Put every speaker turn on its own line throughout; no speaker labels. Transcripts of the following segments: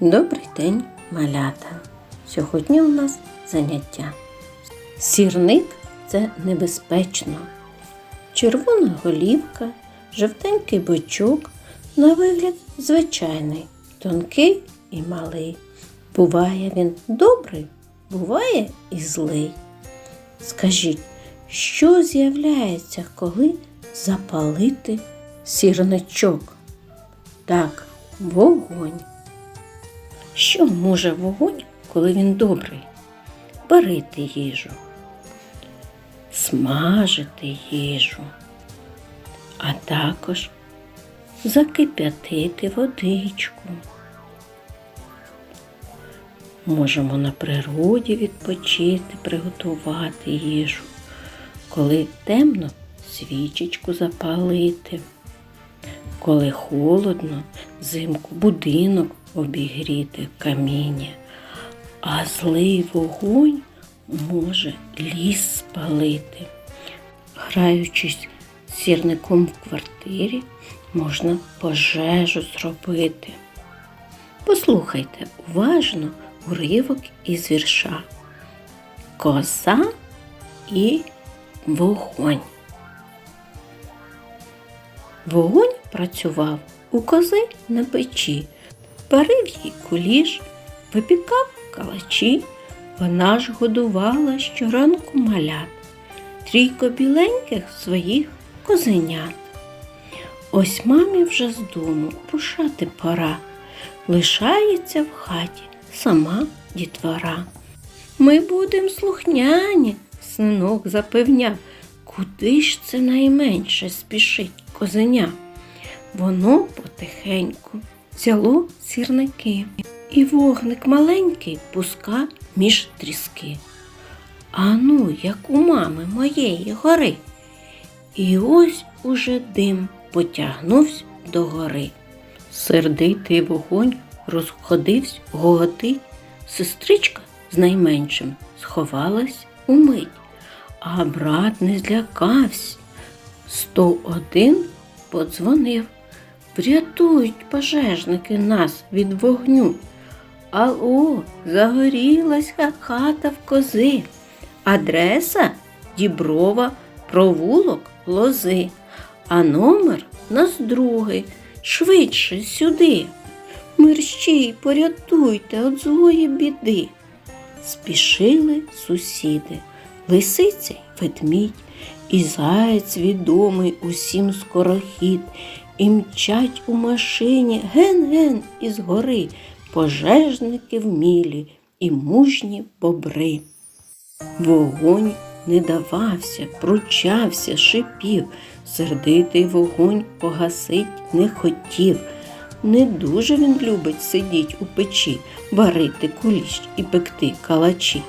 Добрий день, малята! Сьогодні у нас заняття. Сірник це небезпечно. Червона голівка, жовтенький бочок, на вигляд звичайний, тонкий і малий. Буває він добрий, буває і злий. Скажіть, що з'являється, коли запалити сірничок? Так, вогонь. Що може вогонь, коли він добрий? Варити їжу, смажити їжу, а також закип'ятити водичку. Можемо на природі відпочити, приготувати їжу. Коли темно, свічечку запалити. Коли холодно, взимку будинок обігріти каміння, а злий вогонь може ліс спалити. Граючись сірником в квартирі, можна пожежу зробити. Послухайте уважно уривок із вірша Коза і вогонь. Вогонь працював у кози на печі, парив їй куліш, випікав калачі. Вона ж годувала щоранку малят, трійко біленьких своїх козенят. Ось мамі вже з дому рушати пора. Лишається в хаті сама дітвора. Ми будем слухняні, синок запевняв, куди ж це найменше спішить козеня. Воно потихеньку взяло сірники, і вогник маленький пуска між тріски. Ану, як у мами моєї гори. І ось уже дим потягнувся до гори. Сердитий вогонь розходився, гоготить. Сестричка з найменшим сховалась умить, а брат не злякався. 101 подзвонив. Врятують пожежники нас від вогню. Алло, загорілась хата в кози. Адреса Діброва, провулок лози, а номер нас другий. Швидше сюди. Мерщій, порятуйте від злої біди. Спішили сусіди, лисиця й ведмідь, і заєць відомий усім скорохід, і мчать у машині ген-ген із гори пожежники вмілі і мужні бобри. Вогонь не давався, пручався, шипів, сердитий вогонь погасить не хотів. Не дуже він любить сидіть у печі, варити куліш і пекти калачі.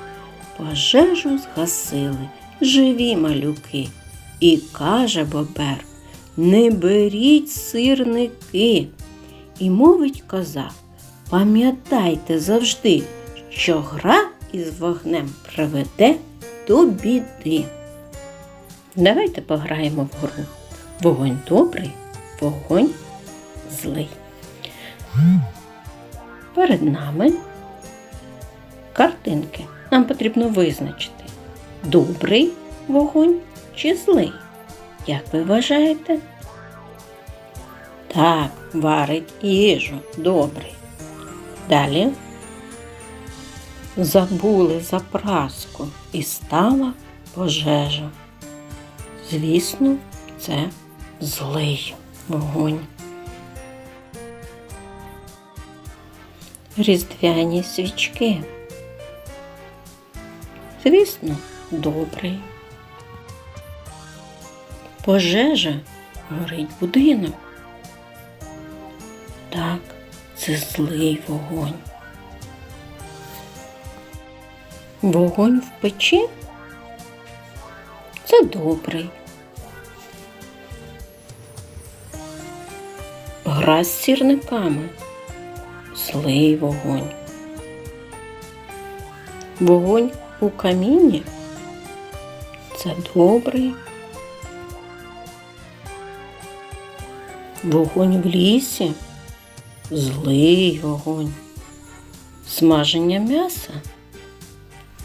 Пожежу згасили живі малюки. І каже бобер Не беріть сирники. І мовить коза Пам'ятайте завжди, що гра із вогнем приведе до біди. Давайте пограємо в гру. Вогонь добрий, вогонь злий. Перед нами картинки. Нам потрібно визначити, добрий вогонь чи злий. Як ви вважаєте? Так, варить їжу добрий. Далі забули за праску і стала пожежа. Звісно, це злий вогонь. Різдвяні свічки. Звісно, добрий. Пожежа горить будинок. Так, це злий вогонь. Вогонь в печі це добрий. Гра з сірниками злий вогонь. Вогонь у каміні це добрий. Вогонь в лісі злий вогонь. Смаження м'яса.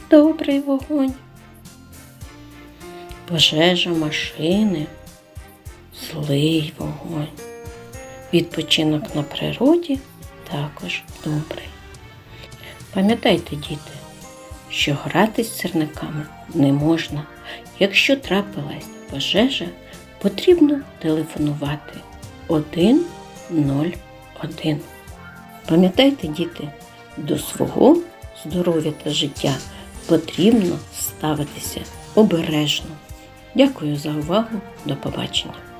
Добрий вогонь. Пожежа машини. Злий вогонь. Відпочинок на природі також добрий. Пам'ятайте, діти, що грати з сірниками не можна. Якщо трапилась пожежа, потрібно телефонувати 101. Пам'ятайте, діти, до свого здоров'я та життя потрібно ставитися обережно. Дякую за увагу. До побачення.